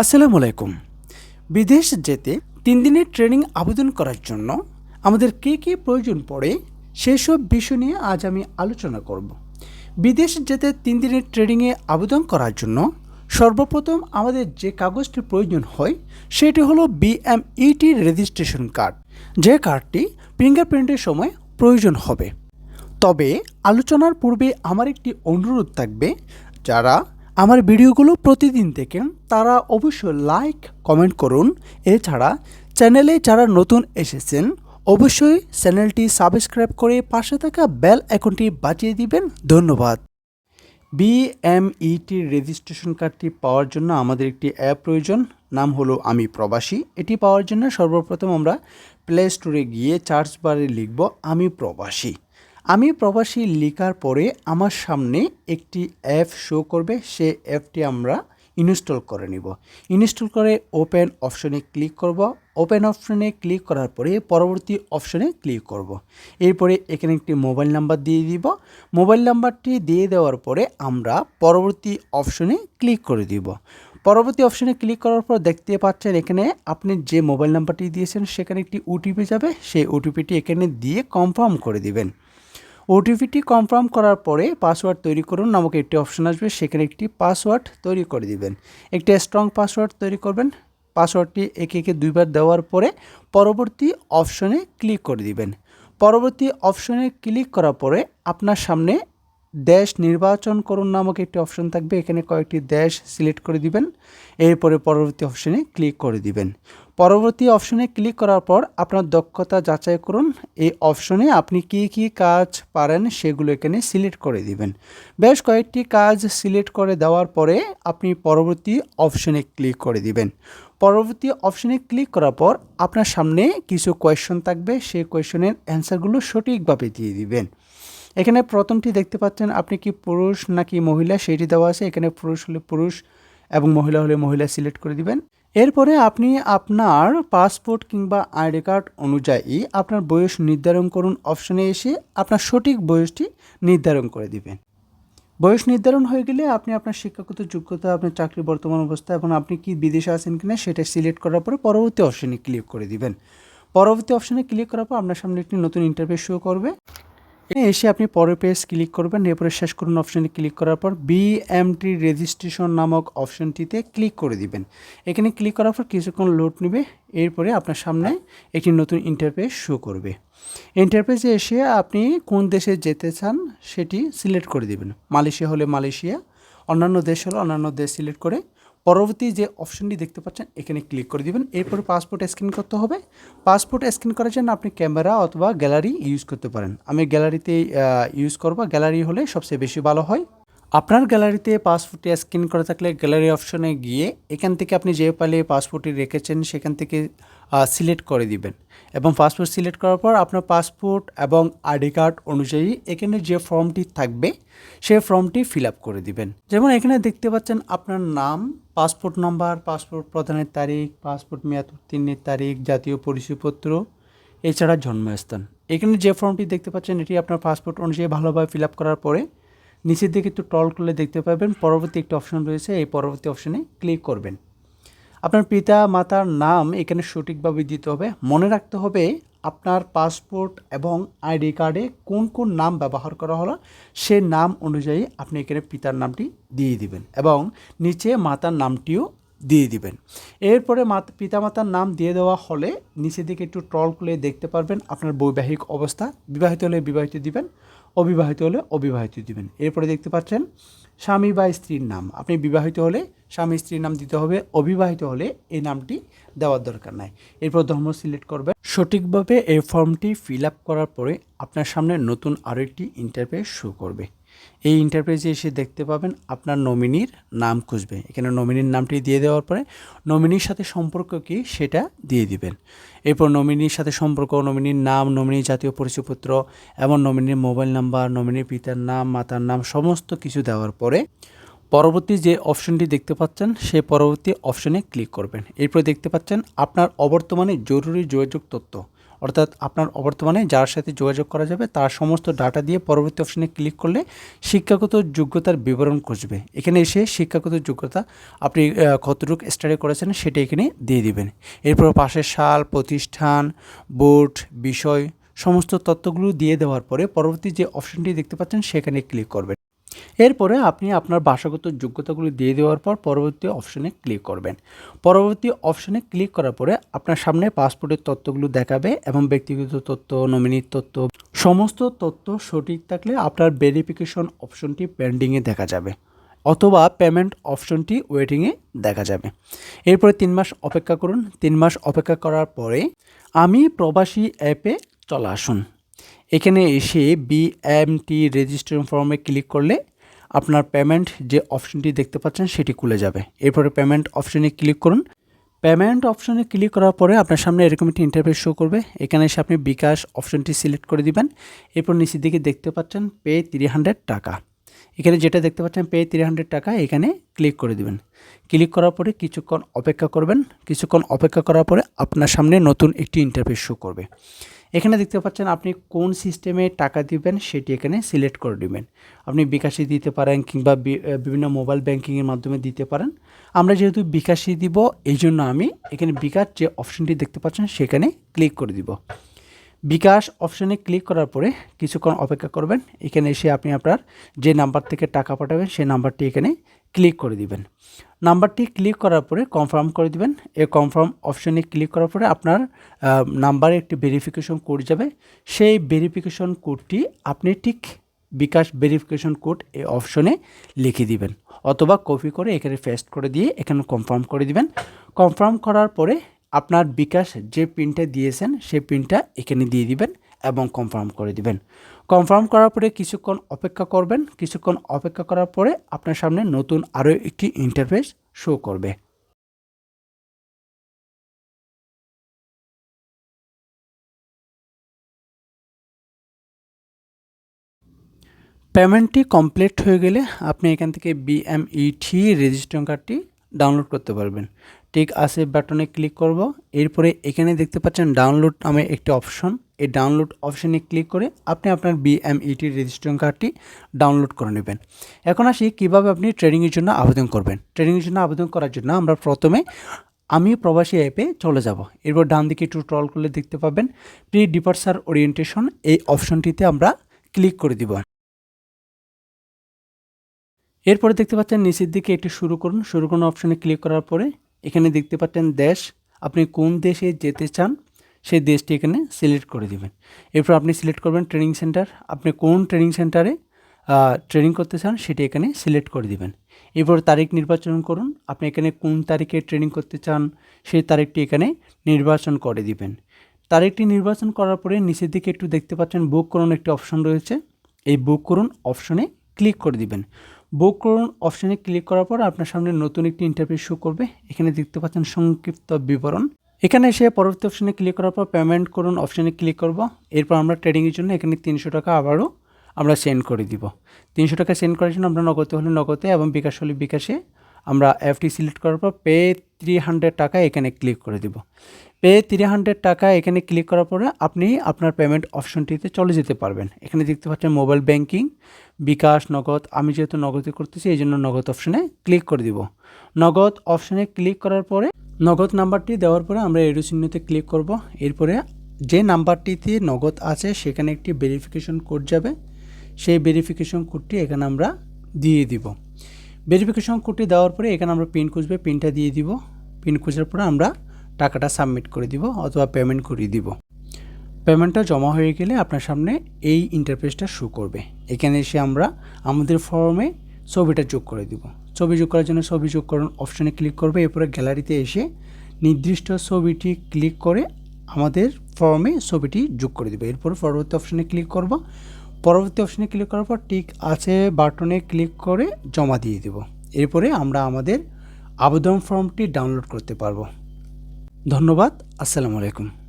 আসসালামু আলাইকুম। বিদেশ যেতে তিন দিনের ট্রেনিং আবেদন করার জন্য আমাদের কী কী প্রয়োজন পড়ে সেসব বিষয় নিয়ে আজ আমি আলোচনা করব। বিদেশ যেতে তিন দিনের ট্রেনিংয়ে আবেদন করার জন্য সর্বপ্রথম আমাদের যে কাগজটি প্রয়োজন হয় সেটি হলো বিএমইটি রেজিস্ট্রেশন কার্ড যে কার্ডটি ফিঙ্গারপ্রিন্টের সময় প্রয়োজন হবে। তবে আলোচনার পূর্বে আমার একটি অনুরোধ থাকবে, যারা আমার ভিডিওগুলো প্রতিদিন দেখেন তারা অবশ্যই লাইক কমেন্ট করুন। এছাড়া চ্যানেলে যারা নতুন এসেছেন, অবশ্যই চ্যানেলটি সাবস্ক্রাইব করে পাশে থাকা বেল আইকনটি বাজিয়ে দিবেন। ধন্যবাদ। বিএমইটি রেজিস্ট্রেশন কার্ডটি পাওয়ার জন্য আমাদের একটি অ্যাপ প্রয়োজন। নাম হলো আমি প্রবাসী। এটি পাওয়ার জন্য সর্বপ্রথম আমরা প্লে স্টোরে গিয়ে চার্জ বারে লিখব আমি প্রবাসী। আমি প্রবাসী লেখার পরে আমার সামনে একটি অ্যাপ শো করবে। সে অ্যাপটি আমরা ইনস্টল করে নিব। ইনস্টল করে ওপেন অপশনে ক্লিক করব। ওপেন অপশনে ক্লিক করার পরে পরবর্তী অপশনে ক্লিক করব। এরপরে এখানে একটি মোবাইল নাম্বার দিয়ে দিব। মোবাইল নাম্বারটি দিয়ে দেওয়ার পরে আমরা পরবর্তী অপশনে ক্লিক করে দিব। পরবর্তী অপশনে ক্লিক করার পর দেখতে পাচ্ছেন এখানে আপনি যে মোবাইল নাম্বারটি দিয়েছেন, সেখানে একটি ওটিপি যাবে। সেই ওটিপিটি এখানে দিয়ে কনফার্ম করে দিবেন। ওটিপিটি কনফার্ম করার পরে পাসওয়ার্ড তৈরি করুন নামক একটি অপশন আসবে, সেখানে একটি পাসওয়ার্ড তৈরি করে দিবেন। একটি স্ট্রং পাসওয়ার্ড তৈরি করবেন। পাসওয়ার্ডটি একে একে দুইবার দেওয়ার পরে পরবর্তী অপশনে ক্লিক করে দিবেন। পরবর্তী অপশনে ক্লিক করার পরে আপনার সামনে দেশ নির্বাচন করুন নামক একটি অপশন থাকবে। এখানে কয়েকটি দেশ সিলেক্ট করে দিবেন। এরপরে পরবর্তী অপশনে ক্লিক করে দিবেন। পরবর্তী অপশনে ক্লিক করার পর আপনার দক্ষতা যাচাই করুন। এই অপশনে আপনি কি কি কাজ পারেন সেগুলো এখানে সিলেক্ট করে দিবেন। বেশ কয়েকটি কাজ সিলেক্ট করে দেওয়ার পরে আপনি পরবর্তী অপশনে ক্লিক করে দিবেন। পরবর্তী অপশনে ক্লিক করার পর আপনার সামনে কিছু কোয়েশ্চন থাকবে। সেই কোয়েশ্চনের অ্যান্সারগুলো সঠিকভাবে দিয়ে দিবেন। এখানে প্রথমটি দেখতে পাচ্ছেন, আপনি কি পুরুষ নাকি মহিলা? সেটি দেওয়া আছে। এখানে পুরুষ হলে পুরুষ এবং মহিলা হলে মহিলা সিলেক্ট করে দিবেন। এরপরে আপনি আপনার পাসপোর্ট কিংবা আইডি কার্ড অনুযায়ী আপনার বয়স নির্ধারণ করুন অপশনে এসে আপনার সঠিক বয়সটি নির্ধারণ করে দিবেন। বয়স নির্ধারণ হয়ে গেলে আপনি আপনার শিক্ষাগত যোগ্যতা, আপনার চাকরির বর্তমান অবস্থা এবং আপনি কি বিদেশে আছেন কিনা সেটা সিলেক্ট করার পরে পরবর্তী অপশনে ক্লিক করে দিবেন। পরবর্তী অপশনে ক্লিক করার পর আপনার সামনে একটি নতুন ইন্টারভিউ শো করবে। এসে আপনি পরের পেজ ক্লিক করবেন, এরপরে শেষ করুন অপশনে ক্লিক করার পর বিএমটি রেজিস্ট্রেশন নামক অপশনটিতে ক্লিক করে দিবেন। এখানে ক্লিক করার পর কিছুক্ষণ লোড নেবে, এরপরে আপনার সামনে একটি নতুন ইন্টারফেস শো করবে। ইন্টারফেসে এসে আপনি কোন দেশে যেতে চান সেটি সিলেক্ট করে দিবেন। মালয়েশিয়া হলে মালয়েশিয়া, অন্যান্য দেশ হলে অন্যান্য দেশ সিলেক্ট করে পরবর্তী যে অপশনটি দেখতে পাচ্ছেন, এখানে ক্লিক করে দিবেন। এরপরে পাসপোর্ট স্ক্যান করতে হবে। পাসপোর্ট স্ক্যান করার জন্য আপনি ক্যামেরা অথবা গ্যালারি ইউজ করতে পারেন। আমি গ্যালারিতে ইউজ করব। গ্যালারি হলে সবচেয়ে বেশি ভালো হয়। আপনার গ্যালারিতে পাসপোর্টটি স্ক্যান করা থাকলে গ্যালারি অপশনে গিয়ে এখান থেকে আপনি যে পালে পাসপোর্টটি রেখেছেন সেখান থেকে সিলেক্ট করে দিবেন। এবং পাসপোর্ট সিলেক্ট করার পর আপনার পাসপোর্ট এবং আইডি কার্ড অনুযায়ী এখানে যে ফর্মটি থাকবে সেই ফর্মটি ফিল আপ করে দিবেন। যেমন এখানে দেখতে পাচ্ছেন আপনার নাম, পাসপোর্ট নাম্বার, পাসপোর্ট প্রদানের তারিখ, পাসপোর্ট মেয়াদ উত্তীর্ণের তারিখ, জাতীয় পরিচয়পত্র, এছাড়া জন্মস্থান। এখানে যে ফর্মটি দেখতে পাচ্ছেন, এটি আপনার পাসপোর্ট অনুযায়ী ভালোভাবে ফিল আপ করার পরে নিচের দিকে একটু টল করলে দেখতে পাবেন। পরবর্তী একটি অপশন রয়েছে, এই পরবর্তী অপশনে ক্লিক করবেন। আপনার পিতা, মাতার নাম এখানে সঠিকভাবে দিতে হবে। মনে রাখতে হবে আপনার পাসপোর্ট এবং আইডি কার্ডে কোন কোন নাম ব্যবহার করা হলো, সে নাম অনুযায়ী আপনি এখানে পিতার নামটি দিয়ে দিবেন এবং নিচে মাতার নামটিও দিয়ে দিবেন। এরপরে মাতা পিতামাতার নাম দিয়ে দেওয়া হলে নিচের দিকে একটু ট্রল করলে দেখতে পারবেন আপনার বৈবাহিক অবস্থা। বিবাহিত হলে বিবাহিত দিবেন। অবিবাহিত হলে অবিবাহিত দিবেন। এরপরে দেখতে পাচ্ছেন, স্বামী বা স্ত্রীর নাম। আপনি বিবাহিত হলে স্বামী স্ত্রীর নাম দিতে হবে, অবিবাহিত হলে এই নামটি দেওয়ার দরকার নাই। এরপর ধর্ম সিলেক্ট করবেন। সঠিকভাবে এই ফর্মটি ফিল আপ করার পরে আপনার সামনে নতুন আরও একটি শুরু শো করবে। এই ইন্টারফেসে এসে দেখতে পাবেন আপনার নমিনির নাম খুঁজবে। এখানে নমিনির নামটি দিয়ে দেওয়ার পরে নমিনির সাথে সম্পর্ক কি সেটা দিয়ে দিবেন। এরপর নমিনির সাথে সম্পর্ক নমিনির নাম নমিনির জাতীয় পরিচয়পত্র, এবং নমিনির মোবাইল নাম্বার নমিনির পিতার নাম, মাতার নাম সমস্ত কিছু দেওয়ার পরে পরবর্তী যে অপশনটি দেখতে পাচ্ছেন সেই পরবর্তী অপশনে ক্লিক করবেন। এরপর দেখতে পাচ্ছেন আপনার অবর্তমানে জরুরি যোগাযোগ তথ্য। অর্থাৎ আপনার বর্তমানে যার সাথে যোগাযোগ করা যাবে, তার সমস্ত ডাটা দিয়ে পরবর্তী অপশনে ক্লিক করলে শিক্ষাগত যোগ্যতার বিবরণ খুঁজবে। এখানে এসে শিক্ষাগত যোগ্যতা আপনি কতটুকু স্টাডি করেছেন সেটা এখানে দিয়ে দিবেন। এরপর পাশের সাল, প্রতিষ্ঠান বোর্ড বিষয়, সমস্ত তথ্যগুলো দিয়ে দেওয়ার পরে পরবর্তী যে অপশনটি দেখতে পাচ্ছেন সেখানে ক্লিক করবেন। এরপরে আপনি আপনার ভাষাগত যোগ্যতাগুলো দিয়ে দেওয়ার পর পরবর্তী অপশনে ক্লিক করবেন। পরবর্তী অপশনে ক্লিক করার পরে আপনার সামনে পাসপোর্টের তথ্যগুলো দেখাবে এবং ব্যক্তিগত তথ্য নমিনির তথ্য, সমস্ত তথ্য সঠিক থাকলে আপনার ভেরিফিকেশন অপশনটি পেন্ডিংয়ে দেখা যাবে অথবা পেমেন্ট অপশনটি ওয়েটিংয়ে দেখা যাবে। এরপরে তিন মাস অপেক্ষা করুন। তিন মাস অপেক্ষা করার পরে আমি প্রবাসী অ্যাপে চলে আসুন। এখানে এসে বিএমটি রেজিস্ট্রেশন ফর্মে ক্লিক করলে আপনার পেমেন্ট যে অপশনটি দেখতে পাচ্ছেন সেটি খুলে যাবে। এরপরে পেমেন্ট অপশনে ক্লিক করুন। পেমেন্ট অপশনে ক্লিক করার পরে আপনার সামনে এরকম একটি ইন্টারফেস শো করবে। এখানে এসে আপনি বিকাশ অপশনটি সিলেক্ট করে দিবেন। এরপর নিচের দিকে দেখতে পাচ্ছেন পে থ্রি হান্ড্রেড টাকা। এখানে যেটা দেখতে পাচ্ছেন পে থ্রি হান্ড্রেড টাকা, এখানে ক্লিক করে দিবেন। ক্লিক করার পরে কিছুক্ষণ অপেক্ষা করবেন। কিছুক্ষণ অপেক্ষা করার পরে আপনার সামনে নতুন একটি ইন্টারফেস শো করবে। এখানে দেখতে পাচ্ছেন আপনি কোন সিস্টেমে টাকা দিবেন সেটি এখানে সিলেক্ট করে দিবেন। আপনি বিকাশে দিতে পারেন কিংবা বিভিন্ন মোবাইল ব্যাংকিংয়ের মাধ্যমে দিতে পারেন। আমরা যেহেতু বিকাশই দিব এই জন্য আমি এখানে বিকাশ যে অপশনটি দেখতে পাচ্ছেন সেখানে ক্লিক করে দিব। বিকাশ অপশনে ক্লিক করার পরে কিছুক্ষণ অপেক্ষা করবেন। এখানে এসে আপনি আপনার যে নাম্বার থেকে টাকা পাঠাবেন সেই নাম্বারটি এখানে ক্লিক করে দিবেন। নাম্বারটি ক্লিক করার পরে কনফার্ম করে দিবেন। এই কনফার্ম অপশনে ক্লিক করার পরে আপনার নাম্বারে একটি ভেরিফিকেশন কোড যাবে। সেই ভেরিফিকেশন কোডটি আপনি ঠিক বিকাশ ভেরিফিকেশন কোড এই অপশনে লিখে দিবেন। অথবা কপি করে এখানে পেস্ট করে দিয়ে এখানে কনফার্ম করে দিবেন। কনফার্ম করার পরে আপনার বিকাশ যে পিনটা দিয়েছেন, সেই পিনটা এখানে দিয়ে দিবেন এবং কনফার্ম করে দিবেন। কনফার্ম করার পরে কিছুক্ষণ অপেক্ষা করবেন। কিছুক্ষণ অপেক্ষা করার পরে আপনার সামনে নতুন আরও একটি ইন্টারফেস শো করবে। পেমেন্টটি কমপ্লিট হয়ে গেলে আপনি এখান থেকে বিএমইটি রেজিস্ট্রেশন কার্ডটি ডাউনলোড করতে পারবেন। ঠিক আছে বাটনে ক্লিক করব। এরপরে এখানে দেখতে পাচ্ছেন ডাউনলোড নামে একটি অপশন। এই ডাউনলোড অপশনে ক্লিক করে আপনি আপনার বিএমইটি রেজিস্ট্রেশন কার্ডটি ডাউনলোড করে নেবেন। এখন আসি কীভাবে আপনি ট্রেনিংয়ের জন্য আবেদন করবেন। ট্রেনিংয়ের জন্য আবেদন করার জন্য আমরা প্রথমে আমি প্রবাসী অ্যাপে চলে যাব। এরপর ডান দিকে একটু ট্রল করলে দেখতে পাবেন। প্রি ডিপার্সার ওরিয়েন্টেশন এই অপশনটিতে আমরা ক্লিক করে দিব। এরপরে দেখতে পাচ্ছেন নিচের দিকে একটু শুরু করুন। শুরু করুন অপশনে ক্লিক করার পরে এখানে দেখতে পাচ্ছেন দেশ। আপনি কোন দেশে যেতে চান, সেই দেশটি এখানে সিলেক্ট করে দিবেন। এরপর আপনি সিলেক্ট করবেন ট্রেনিং সেন্টার আপনি কোন ট্রেনিং সেন্টারে ট্রেনিং করতে চান, সেটি এখানে সিলেক্ট করে দিবেন। এরপর তারিখ নির্বাচন করুন। আপনি এখানে কোন তারিখে ট্রেনিং করতে চান, সেই তারিখটি এখানে নির্বাচন করে দিবেন। তারিখটি নির্বাচন করার পরে নিচের দিকে একটু দেখতে পাচ্ছেন বুক করুন, একটি অপশন রয়েছে। এই বুক করুন অপশনে ক্লিক করে দিবেন। বুক করুন অপশানে ক্লিক করার পর আপনার সামনে নতুন একটি ইন্টারভিউ শো করবে। এখানে দেখতে পাচ্ছেন সংক্ষিপ্ত বিবরণ। এখানে এসে পরবর্তী অপশানে ক্লিক করার পর পেমেন্ট করুন অপশানে ক্লিক করব। এরপর আমরা ট্রেডিংয়ের জন্য এখানে তিনশো টাকা আবারও আমরা সেন্ড করে দিব। তিনশো টাকা সেন্ড করার জন্য আমরা নগদে হলে নগদে এবং বিকাশ হলে বিকাশে আমরা অ্যাপটি সিলেক্ট করার পর পে থ্রি হান্ড্রেড টাকা এখানে ক্লিক করে দিব। পে থ্রি হান্ড্রেড টাকা এখানে ক্লিক করার পরে আপনি আপনার পেমেন্ট অপশনটিতে চলে যেতে পারবেন। এখানে দেখতে পাচ্ছেন মোবাইল ব্যাংকিং বিকাশ, নগদ। আমি যেহেতু নগদে করতেছি, এই জন্য নগদ অপশনে ক্লিক করে দিব। নগদ অপশনে ক্লিক করার পরে নগদ নাম্বারটি দেওয়ার পরে আমরা এরো চিহ্নতে ক্লিক করব। এরপরে যে নাম্বারটিতে নগদ আছে, সেখানে একটি ভেরিফিকেশন কোড যাবে। সেই ভেরিফিকেশন কোডটি এখানে আমরা দিয়ে দিব। ভেরিফিকেশন কোডটি দেওয়ার পরে এখানে আমরা পিন খুঁজবে পিনটা দিয়ে দিব। পিন খোঁজার পরে আমরা টাকাটা সাবমিট করে দিব অথবা পেমেন্ট করিয়ে দিব। পেমেন্টটা জমা হয়ে গেলে আপনার সামনে এই ইন্টারফেসটা শো করবে। এখানে এসে আমরা আমাদের ফর্মে ছবিটা যোগ করে দিব। ছবি যোগ করার জন্য ছবি যোগ করুন অপশনে ক্লিক করবে। এরপরে গ্যালারিতে এসে নির্দিষ্ট ছবিটি ক্লিক করে আমাদের ফর্মে ছবিটি যোগ করে দেবে। এরপর পরবর্তী অপশানে ক্লিক করব। পরবর্তী অপশনে ক্লিক করার পর টিক আছে বাটনে ক্লিক করে জমা দিয়ে দেব। এরপরে আমরা আমাদের আবেদন ফর্মটি ডাউনলোড করতে পারব। ধন্যবাদ, আসসালামু আলাইকুম।